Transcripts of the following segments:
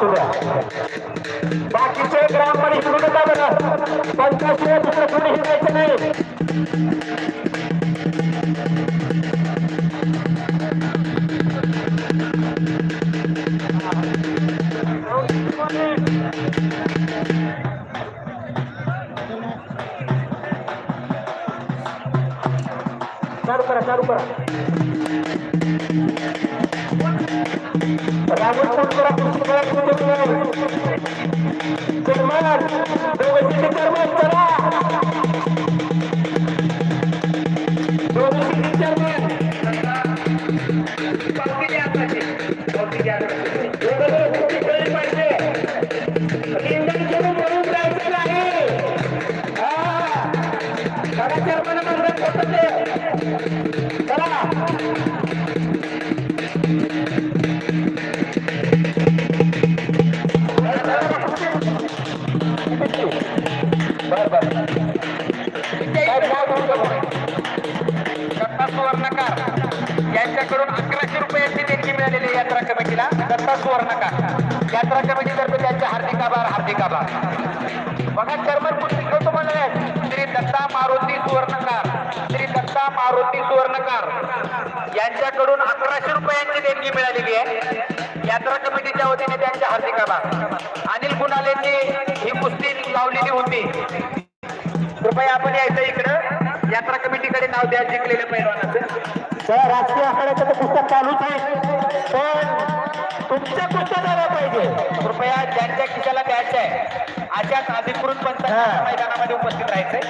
करूया द्या. बाकीचे ग्रामपंचायत सुरू नका बघा पंचायत दुसरं कोणी हिंडायचं नाही. পালকিতে আকাশে পালকিতে আকাশে यात्रा कमिटीतर्फे त्यांचे हार्दिक आभार हार्दिक आभार. बघा चर्मन पुस्तक ठेवतो श्री दत्ता मारुती सुवर्णकार. श्री दत्ता मारुती सुवर्णकार. यांच्याकडून अकराशे रुपयांची देणगी मिळालेली आहे. यात्रा कमिटीच्या वतीने त्यांचे हार्दिक आभार. अनिल गुणालेंनी ही कुस्ती लावलेली होती? कृपया आपण यायचं इकडं. यात्रा कमिटीकडे नाव द्या जिंकलेल्या पैलवानाचं. राष्ट्रीय राजकीय आखाड्याचं पुस्तक चालूच आहे. पण तुमच्या पुस्तक आलं पाहिजे. कृपया ज्यांच्या खिशाला द्यायचं आहे अशाच अधिकृत हा. मैदानामध्ये उपस्थित राहायचंय.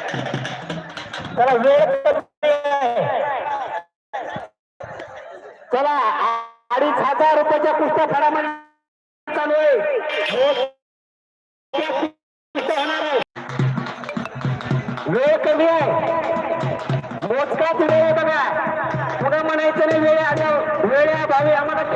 चला वेळ. चला अडीच हजार रुपयाच्या पुस्तक फडामध्ये चालू आहे. वेळ कमी आहे. मोजकाच वेळ आहे बघा. पुढे म्हणायचं नाही वेळ वेळ अभावी आम्हाला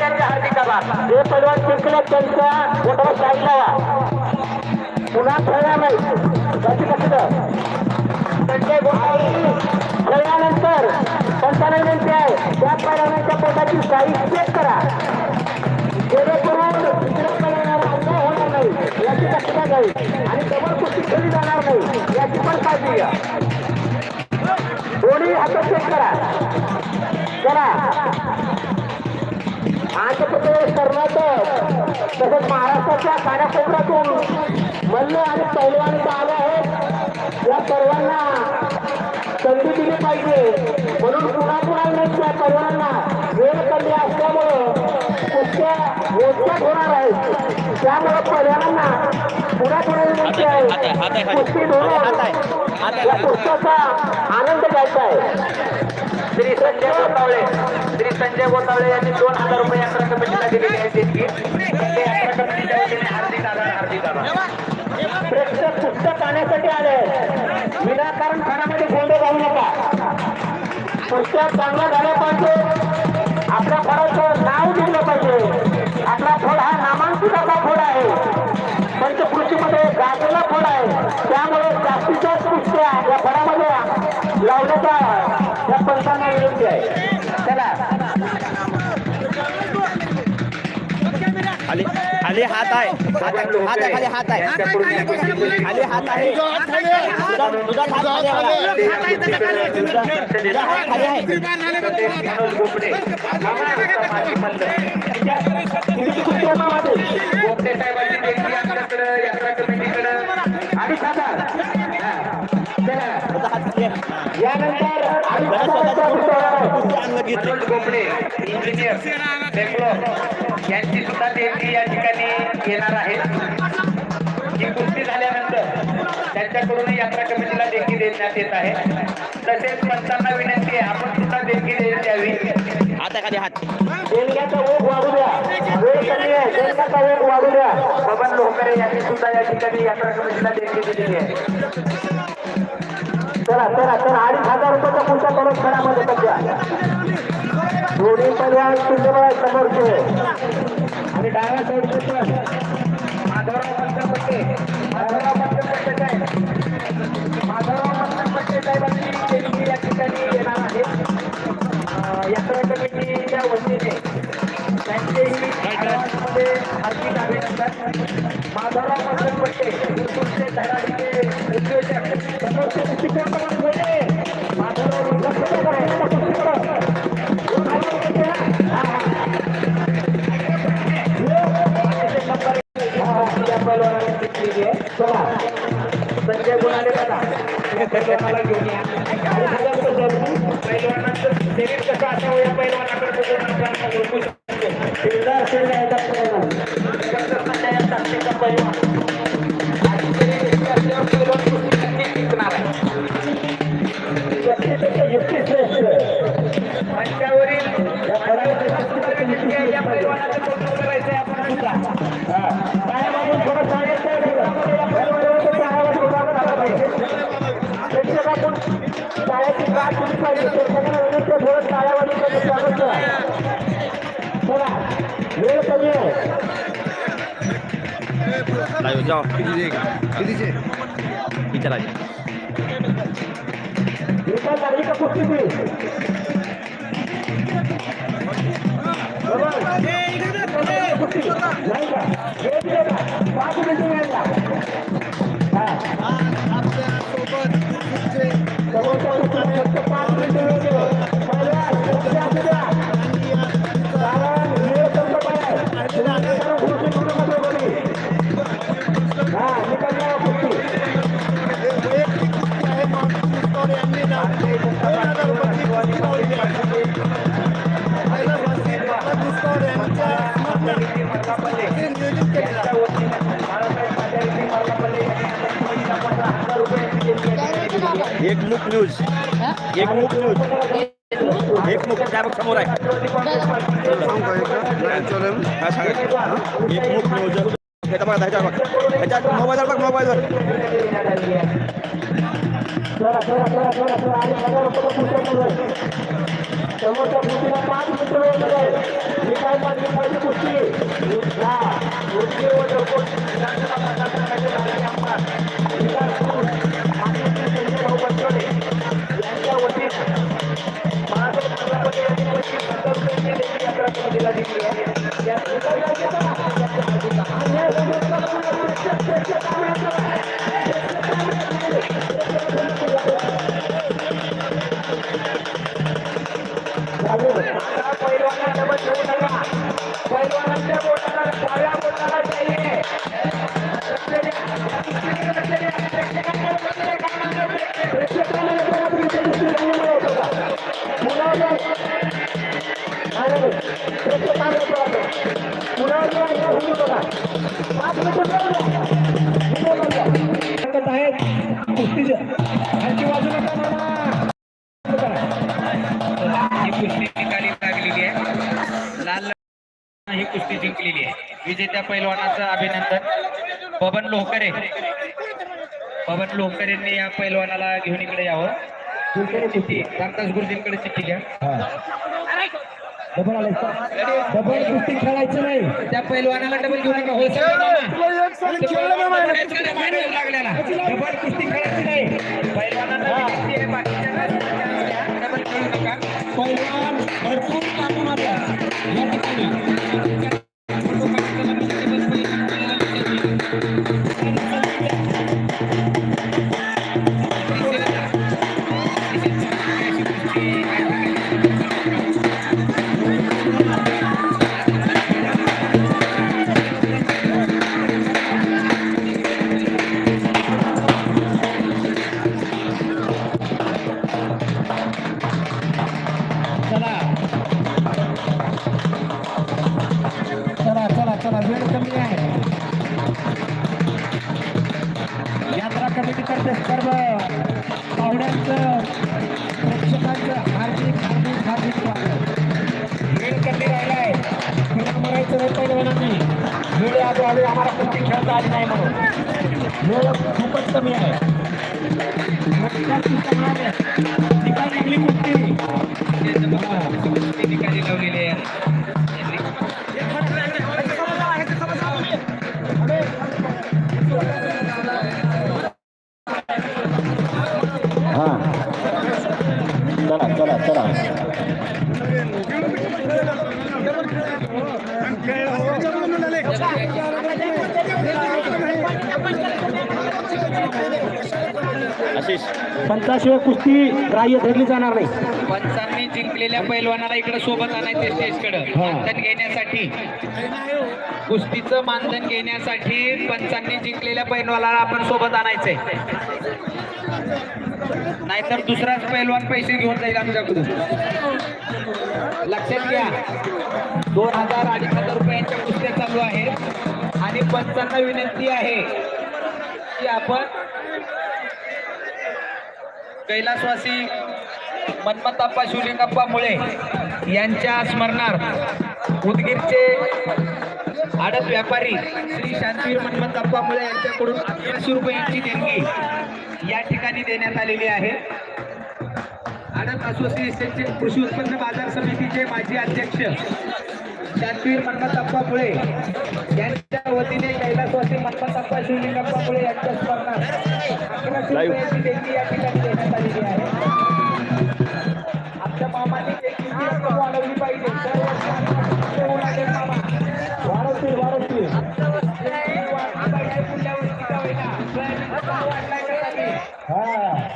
त्यांचे हार्दिक आभार. जे पैलवान जिंकले त्यांच्या बोटावर साईड लावा. पुन्हा खेळणार नाही. त्याची कसं संजय गोसावी खेळल्यानंतर पंचांना विनंती आहे. त्या पैलवानाच्या पोटाची साईज चेक करा. जेणेकरून दुसऱ्या पैलवानाला अन्याय होणार नाही. याची दक्षता घ्यावी आणि डबल कुस्ती खेळली जाणार नाही. याची पण काळजी घ्या. दोन्ही हात चेक करा. चला. प्रदेश कर्नाटक तसंच महाराष्ट्राच्या कानाकोपऱ्यातून मल्ल आणि पैलवान आले आहेत. या सर्वांना संधी दिली पाहिजे. म्हणून पुन्हा पुन्हा विनंती आहे पैलवानांना वेळ कमी असल्यामुळं कुस्त्या मोजक्यात होणार आहेत. त्यामुळं पैलवानांना पुन्हा पुन्हा विनंती आहे कुस्ती धरून या पुस्तकाचा आनंद घ्यायचा आहे. श्री संजय गोतावळे श्री संजय गोतावळे यांनी दोन हजार रुपये यात्रा कमिटीला दिलेले आहेत देणगी ते यात्रा कमिटीच्या वतीने हार्दिक आभार हार्दिक आभार प्रेक्षक पुस्तक आणण्यासाठी आले विनाकारण खणामध्ये गोंधळ घालू नका पुस्तक चांगलं झालं पाहिजे आपल्या फळाचं नाव दिलं पाहिजे आपला फळ हा नामांकित फळ आहे पंचकृषीमध्ये गाजलेला फळ आहे त्यामुळे जास्तीत जास्त कुस्त्या या फळामध्ये लावण्याचा विनंती आहे चला खाली खाली हात आहे. हात आहे हात आहे खाली हात आहे. खाली हात आहे. तुझा तुझा हात खाली आहे बघा. तुझा हात खाली आहे. मनोज गोपडे कुस्त्यामध्ये गोपडे साहेबांची देणगी आपल्याकडं यात्रा हेमंत गोपडे इंजिनियर बेंगलोर यांची सुद्धा देणगी या ठिकाणी येणार आहे ही कुस्ती झाल्यानंतर त्यांच्याकडून यात्रा कमिटीला देणगी देण्यात येत आहे. तसेच पंचांना विनंती आहे आपण सुद्धा देणगी द्यावी. आता खाली हात. देणग्याचा ओघ वाढू द्या. वेळ कमी आहे. देणग्याचा ओघ वाढू द्या. बबन लोहकरे यांनी सुद्धा या ठिकाणी यात्रा कमिटीला देणगी दिलेली आहे. चला चला चला. अडीच हजार रुपयाचा पुढच्या परत खेळामध्ये सध्या. दोन्ही पर्याय तुमच्या समोरचे. आणि डाव्या साईडचे जाओ पीछे पीछे चला जाओ Hey, టమాటా चिठ्ठी. रामदास गुरुजींकडे चिठ्ठी घ्या. डबल आले डबल कुस्ती खेळायचं नाही. त्या पैलवानाला डबल घेऊ नका. होलसेल लागलेला डबल कुस्ती वेळ कमी आहे. यात्रा कमिटीतर्फे सर्व पाहुण्यांचं प्रेक्षकांचं हार्दिक हार्दिक हार्दिक स्वागत. वेळ कमी राहिला आहे. खेळ मरायचं नाही पहिल्या वेळांनी वेळ आधी आम्हाला कमी खेळता आली नाही म्हणून. पंचाशिवाय कुस्ती ग्राह्य धरली जाणार नाही. पंचांनी जिंकलेल्या पैलवानाला इकडे सोबत आणायचे स्टेजकडे. हा. मानधन घेण्यासाठी. कुस्तीचं मानधन घेण्यासाठी पंचांनी जिंकलेल्या पैलवानाला आपण सोबत आणायचंय. नाहीतर दुसराच पैलवान पैसे घेऊन जाईल आमच्याकडून. लक्षात घ्या. दोन हजार अडीच हजार रुपयांच्या कुस्त्या चालू आहेत आणि पंचांना विनंती आहे की आपण कैलासवासी मन्मताप्पा शिवलिंगप्पा मुळे यांच्या स्मरणार्थ उदगीरचे आडत व्यापारी श्री शांतीवीर मन्मताप्पा मुळे यांच्याकडून अकराशे रुपयांची देणगी या ठिकाणी देण्यात आलेली आहे आडत असोसिएशनचे कृषी उत्पन्न बाजार समितीचे माजी अध्यक्ष शांतीवीर मन्मताप्पा मुळे यांच्या वतीने कैलासवासी मन्मताप्पा शिवलिंगप्पा मुळे यांच्या स्मरणार्थ अकराशे देणगी या ठिकाणी देण्यात आलेली आहे. आमच्या मामाने देखील वाढवली पाहिजे. कमी?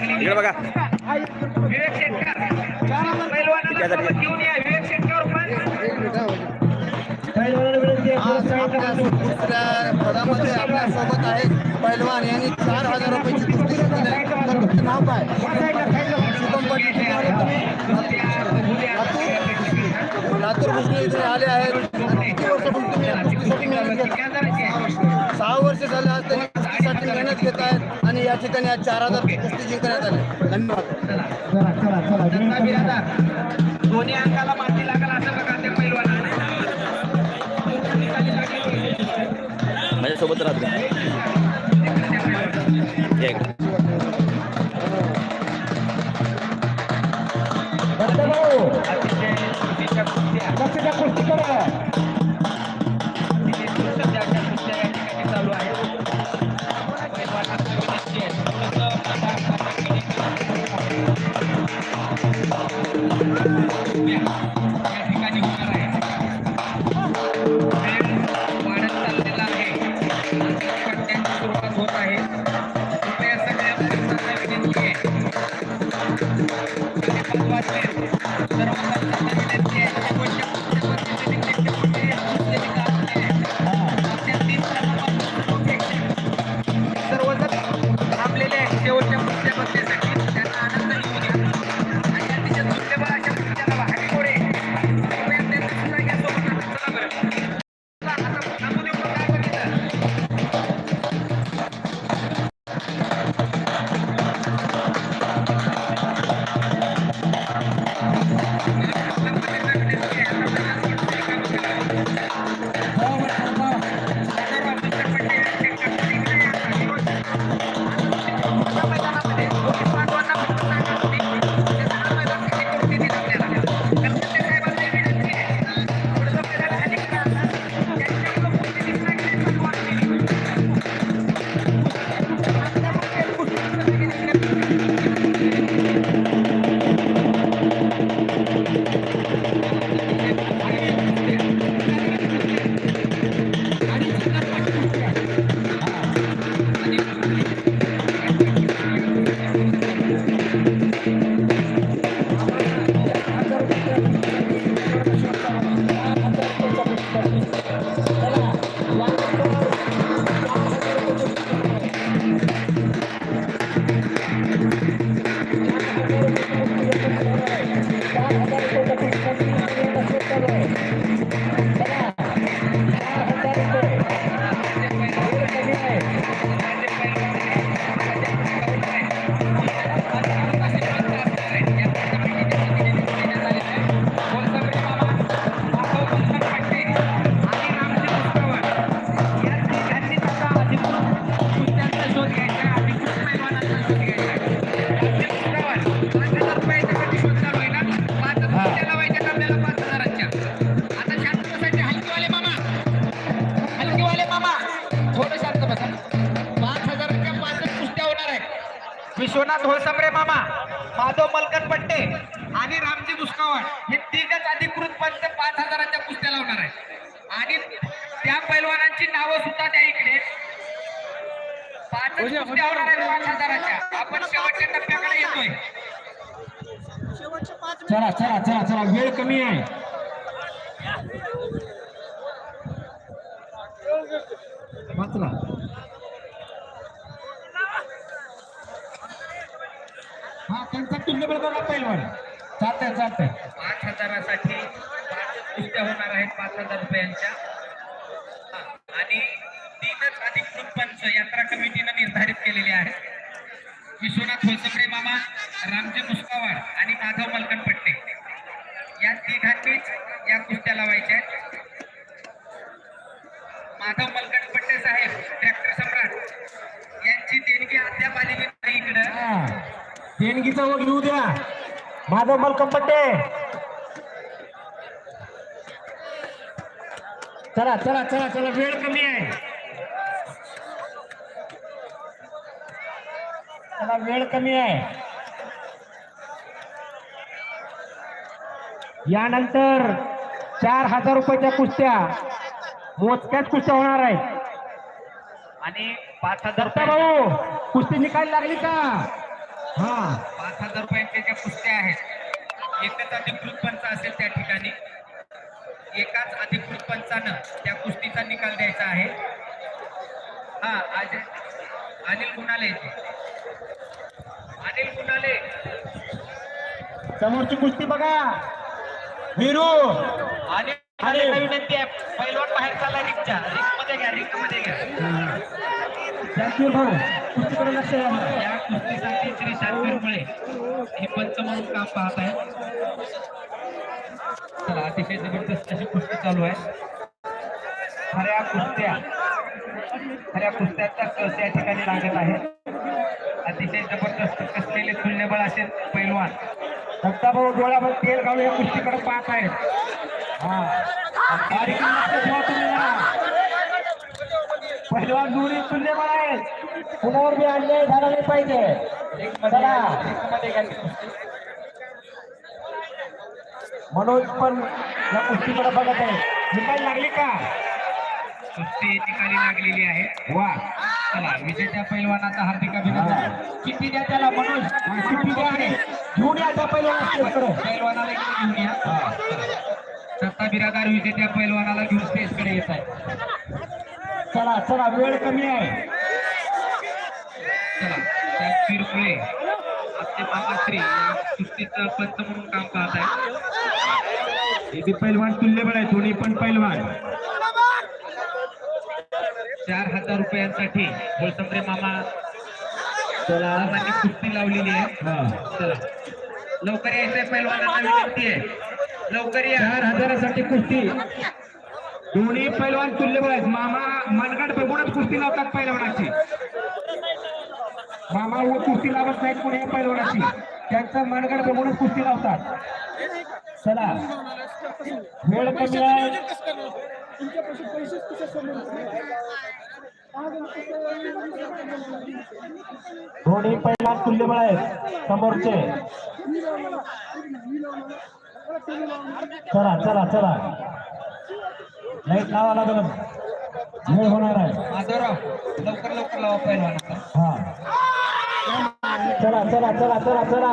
विवेक शेटकर दुसऱ्या पदामध्ये आपल्यासोबत आहे पैलवान. यांनी चार हजार रुपयाची कुस्ती आहे. तुमचं नाव काय? शुभम पाटील लातूर भुसले इथे आले आहेत. किती वर्षापासून तुम्ही कुस्तीसाठी या ठिकाणी आज चार हजार कुस्ती जिंकण्यात आले. धन्यवाद. दोन्ही अंगाला माती लागल असं बघा त्या माझ्यासोबत राहतो विश्वनाथ होळसंबरे मामा माधव मलकत पट्टे आणि रामजी मुस्कावड हे तिघच अधिकृत पंच पाच हजाराच्या कुस्त्या लावणार आहे आणि त्या पैलवानांची नावं सुद्धा त्या इकडे. पाच कुस्त्या होणार आहेत पाच हजाराच्या. आपण शेवटच्या टप्प्याकडे येतोय. चला चला चला चला. वेळ कमी आहे. वाचला. हा त्यांचा तुल्यबळ बघा पहिलवान चालतंय चालतंय. पाच हजारासाठी कुस्त्या होणार आहेत पाच हजार रुपयांच्या. आणि तीनच अधिकृत पंच यात्रा कमिटीनं निर्धारित केलेले आहेत विश्वनाथ होलसंबरे मामा रामजी मुस्कावाड आणि माधव मलकनपट्टे. या तिघांनीच या कुस्त्या लावायच्या आहेत. माधव मलकनपट्टे साहेब ट्रॅक्टर सम्राट. यांची देणगी अद्याप आलेली नाही इकडं. देणगीचा वर घेऊ द्या. माधव मलकंपट्टे चला चला चला चला वेळ कमी आहे. चला वेळ कमी आहे. यानंतर चार हजार रुपयाच्या कुस्त्या. मोजक्याच कुस्त्या होणार आहेत. आणि पाच हजार भाऊ कुस्ती निकाल लागली का? हा. पाच हजार रुपयांच्या ज्या कुस्त्या आहेत एकच अधिकृत पंच असेल त्या ठिकाणी. एकाच अधिकृत पंचानं त्या कुस्तीचा निकाल द्यायचा आहे. हा आज अनिल कुणाले समोरची कुस्ती बघा. वीरू. आणि विनंती आहे? पैलवान बाहेर चालला रिंगच्या. रिंगमध्ये घ्या. रिंगमध्ये घ्या शांतीर भाऊ. कुस्तीकडे लक्ष द्या. शांतीर हे पंच म्हणून काम पाहत आहे. अतिशय जबरदस्त अशी कुस्ती चालू आहे. खऱ्या कुस्त्या. खऱ्या कुस्त्याचा कस या ठिकाणी लागत आहे? अतिशय जबरदस्त कसलेले तुल्यबळ असे पैलवान. दत्ता भाऊ डोळ्यावर तेल घालून या कुस्तीकडे पाहत आहेत हा. बारीक पहिलवान दोन्ही तुल्यबळ आहेत. कुणावर बी अन्याय झाला नाही पाहिजे. चला. मनोज पण या कुस्तीकडे बघत आहे. निकाल लागली का? कुस्ती निकाली लागलेली आहे. वा. चला विजेत्या पैलवानाचा हार्दिक अभिनंदन. किती द्या त्याला मनोज? किती द्या? रे? घेऊन या त्या स्टेजकडे पैलवानाला घेऊन या. सत्ता बिरादार विजेत्या पैलवानाला घेऊन स्टेजकडे येत आहे. चला चला वेळ कमी आहे. त्या किरकुळे आमचे मामाश्री कुस्तीचं पंच म्हणून काम पाहत आहे. हे पैलवान तुल्यबळ आहे दोन्ही पण पैलवान. चार हजार रुपयांसाठी बोलसंद्रे मामा मामांनी कुस्ती लावलेली आहे. हा. लवकर यायचंय पैलवानांना विनंती आहे. लवकर या. चार हजारासाठी कुस्ती. दोन्ही पैलवान तुल्यबळ आहेत. मामा मनगड बघूनच कुस्ती लावतात पैलवानाची. मामा व कुस्ती लावत नाहीत कोणी पैलवानाची. त्यांचं मनगड बघूनच कुस्ती लावतात. चला. वेळ कमी आहे. दोन्ही पैलवान तुल्यबळ आहेत समोरचे. चला चला चला. लाइट लावा लागल. वेळ होणार आहे. लवकर लवकर लावा पैलवानाचा. हा. चला चला चला चला चला